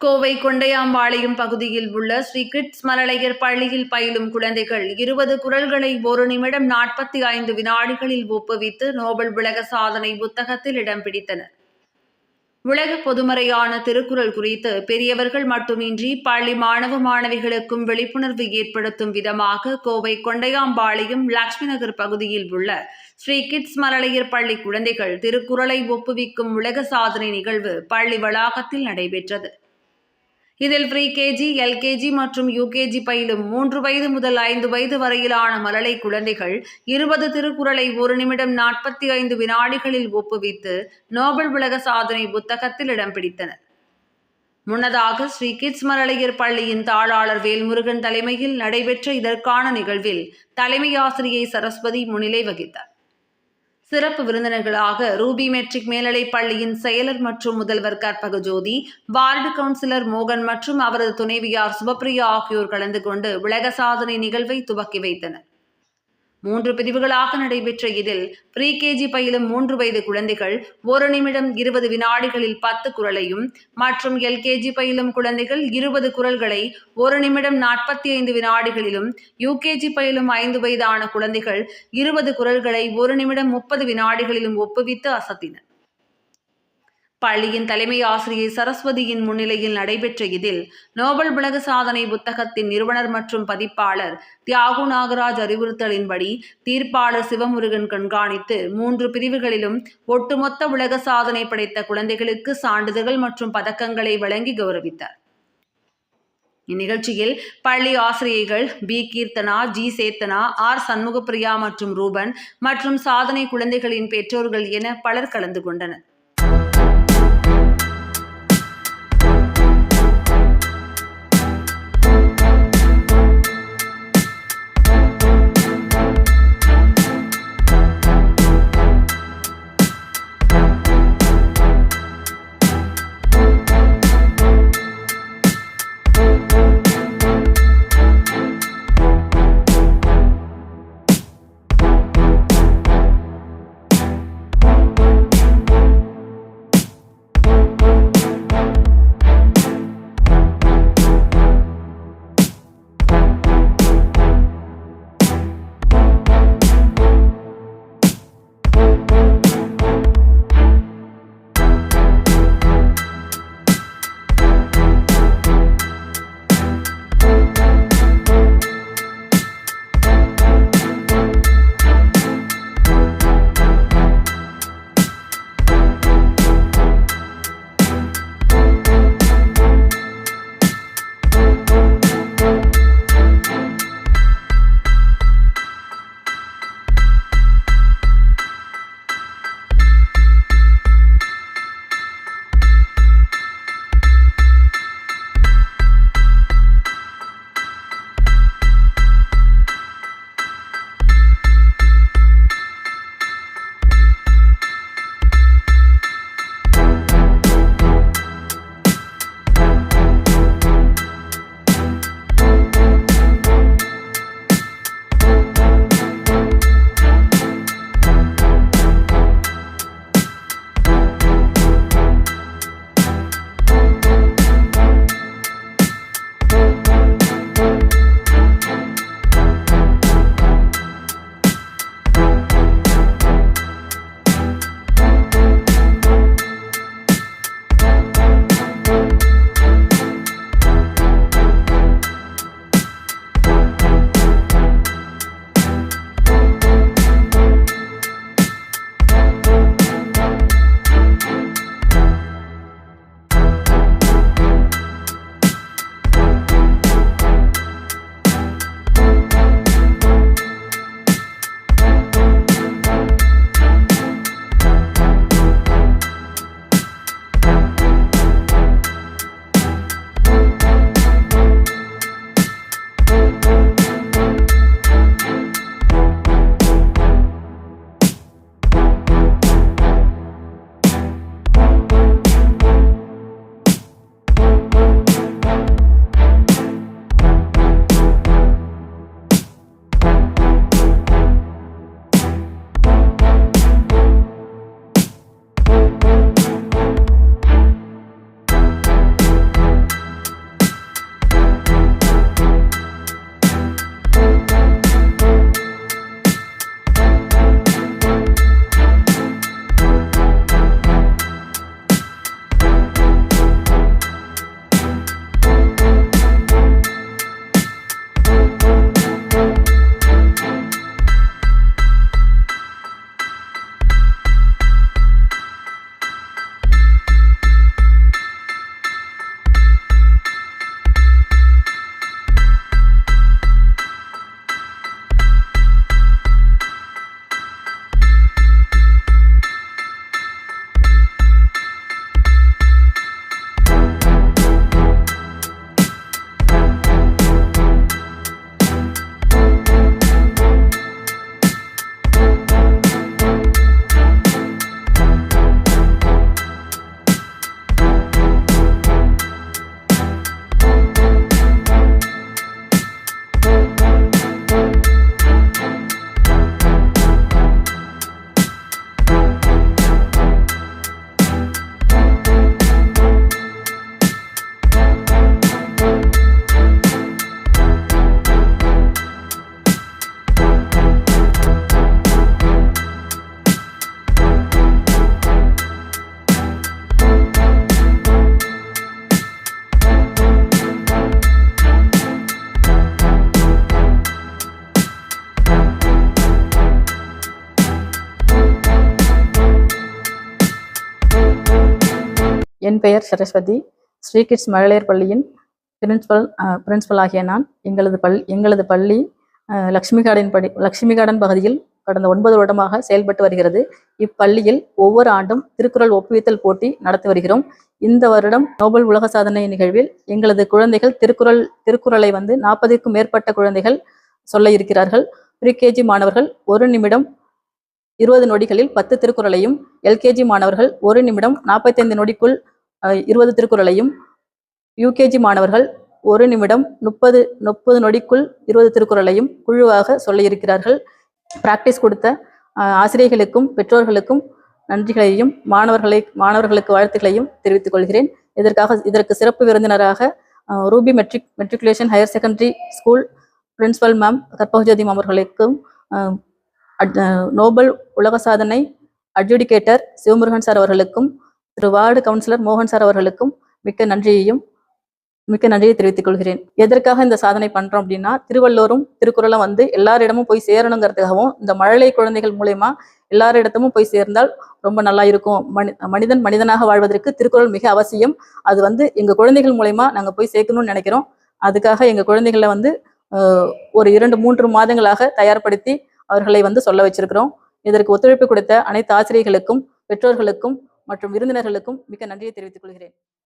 கோவை கொண்டையாம்பாளையம் பகுதியில் உள்ள ஸ்ரீ கிட்ஸ் மரளையர் பள்ளியில் பயிலும் குழந்தைகள் இருபது குரல்களை ஒரு நிமிடம் நாற்பத்தி ஐந்து வினாடிகளில் ஒப்புவித்து நோபல் உலக சாதனை புத்தகத்தில் இடம் பிடித்தனர். உலக பொதுமறையான திருக்குறள் குறித்து பெரியவர்கள் மட்டுமின்றி பள்ளி மாணவ மாணவிகளுக்கும் விழிப்புணர்வு ஏற்படுத்தும் விதமாக கோவை கொண்டையாம்பாளையம் லட்சுமி நகர் பகுதியில் உள்ள ஸ்ரீ கிட்ஸ் மரளையர் பள்ளி குழந்தைகள் திருக்குறளை ஒப்புவிக்கும் உலக சாதனை நிகழ்வு பள்ளி வளாகத்தில் நடைபெற்றது. இதில் ப்ரீ கேஜி எல்கேஜி மற்றும் யூகேஜி பயிலும் மூன்று வயது முதல் ஐந்து வயது வரையிலான மழலை குழந்தைகள் இருபது திருக்குறளை ஒரு நிமிடம் நாற்பத்தி ஐந்து வினாடிகளில் ஒப்புவித்து நோபல் உலக சாதனை புத்தகத்தில் இடம் பிடித்தனர். முன்னதாக ஸ்ரீ கிட்ஸ் மரளையர் பள்ளியின் தாளாளர் வேல்முருகன் தலைமையில் நடைபெற்ற இதற்கான நிகழ்வில் தலைமை ஆசிரியை சரஸ்வதி முன்னிலை வகித்தார். சிறப்பு விருந்தினர்களாக ரூபி மெட்ரிக் மேல்நிலை பள்ளியின் செயலர் மற்றும் முதல்வர் கற்பக ஜோதி வார்டு கவுன்சிலர் மோகன் மற்றும் அவரது துணைவியார் சுபப்பிரியா ஆகியோர் கலந்து கொண்டு உலக சாதனை நிகழ்வை துவக்கி வைத்தனர். மூன்று பிரிவுகளாக நடைபெற்ற இதில் ப்ரீ கேஜி பயிலும் மூன்று வயது குழந்தைகள் ஒரு நிமிடம் இருபது வினாடிகளில் பத்து குரலையும் மற்றும் எல்கேஜி பயிலும் குழந்தைகள் இருபது குரல்களை ஒரு நிமிடம் நாற்பத்தி ஐந்து வினாடிகளிலும் யூகேஜி பயிலும் ஐந்து வயதான குழந்தைகள் இருபது குரல்களை ஒரு நிமிடம் முப்பது வினாடிகளிலும் ஒப்புவித்து அசத்தினர். பள்ளியின் தலைமை ஆசிரியை சரஸ்வதியின் முன்னிலையில் நடைபெற்ற இதில் நோபல் உலக சாதனை புத்தகத்தின் நிறுவனர் மற்றும் பதிப்பாளர் தியாகு நாகராஜ் அறிவுறுத்தலின்படி தீர்ப்பாளர் சிவமுருகன் கண்காணித்து மூன்று பிரிவுகளிலும் ஒட்டுமொத்த உலக சாதனை படைத்த குழந்தைகளுக்கு சான்றிதழ்கள் மற்றும் பதக்கங்களை வழங்கி கௌரவித்தார். இந்நிகழ்ச்சியில் பள்ளி ஆசிரியைகள் P. Keerthana G. Chethana R. Shanmugapriya மற்றும் ரூபன் மற்றும் சாதனை குழந்தைகளின் பெற்றோர்கள் என பலர் கலந்து கொண்டனர். என் பெயர் சரஸ்வதி. ஸ்ரீ கிட்ஸ் மகளிர் பள்ளியின் பிரின்ஸ்பல் பிரின்ஸ்பல் ஆகிய நான். எங்களது பள் எங்களது பள்ளி லக்ஷ்மி கார்டன் படி லக்ஷ்மி கார்டன் பகுதியில் கடந்த ஒன்பது வருடமாக செயல்பட்டு வருகிறது. இப்பள்ளியில் ஒவ்வொரு ஆண்டும் திருக்குறள் ஒப்புவித்தல் போட்டி நடத்தி வருகிறோம். இந்த வருடம் நோபல் உலக சாதனை நிகழ்வில் எங்களது குழந்தைகள் திருக்குறள் திருக்குறளை வந்து நாற்பதுக்கும் மேற்பட்ட குழந்தைகள் சொல்ல இருக்கிறார்கள். ப்ரீகேஜி மாணவர்கள் ஒரு நிமிடம் இருபது நொடிகளில் பத்து திருக்குறளையும் எல்கேஜி மாணவர்கள் ஒரு நிமிடம் நாற்பத்தைந்து நொடிக்குள் இருபது திருக்குறளையும் யூகேஜி மாணவர்கள் ஒரு நிமிடம் முப்பது முப்பது நொடிக்குள் இருபது திருக்குறளையும் குழுவாக சொல்லியிருக்கிறார்கள். பிராக்டிஸ் கொடுத்த ஆசிரியர்களுக்கும் பெற்றோர்களுக்கும் நன்றிகளையும் மாணவர்களை மாணவர்களுக்கு வாழ்த்துக்களையும் தெரிவித்துக் கொள்கிறேன். இதற்காக இதற்கு சிறப்பு விருந்தினராக Ruby matric matriculation higher secondary school principal ma'am Karpagajothi ma'am அவர்களுக்கும் அட்- நோபல் உலக சாதனை அட்ஜுடிகேட்டர் சிவமுருகன் சார் அவர்களுக்கும் திரு வார்டு கவுன்சிலர் மோகன் சார் அவர்களுக்கும் மிக்க நன்றியையும் மிக்க நன்றியை தெரிவித்துக் கொள்கிறேன். எதற்காக இந்த சாதனை பண்றோம் அப்படின்னா திருவள்ளுவரும் திருக்குறளும் வந்து எல்லாரிடமும் போய் சேரணுங்கிறதுக்காகவும் இந்த மழலை குழந்தைகள் மூலயமா எல்லாரிடத்தமும் போய் சேர்ந்தால் ரொம்ப நல்லா இருக்கும். மனி மனிதன் மனிதனாக வாழ்வதற்கு திருக்குறள் மிக அவசியம். அது வந்து எங்க குழந்தைகள் மூலயமா நாங்க போய் சேர்க்கணும்னு நினைக்கிறோம். அதுக்காக எங்க குழந்தைகளை வந்து ஒரு இரண்டு மூன்று மாதங்களாக தயார்படுத்தி அவர்களை வந்து சொல்ல வச்சிருக்கிறோம். இதற்கு ஒத்துழைப்பு கொடுத்த அனைத்து ஆசிரியர்களுக்கும் பெற்றோர்களுக்கும் மற்றும் விருந்தினர்களுக்கும் மிக்க நன்றியை தெரிவித்துக் கொள்கிறேன்.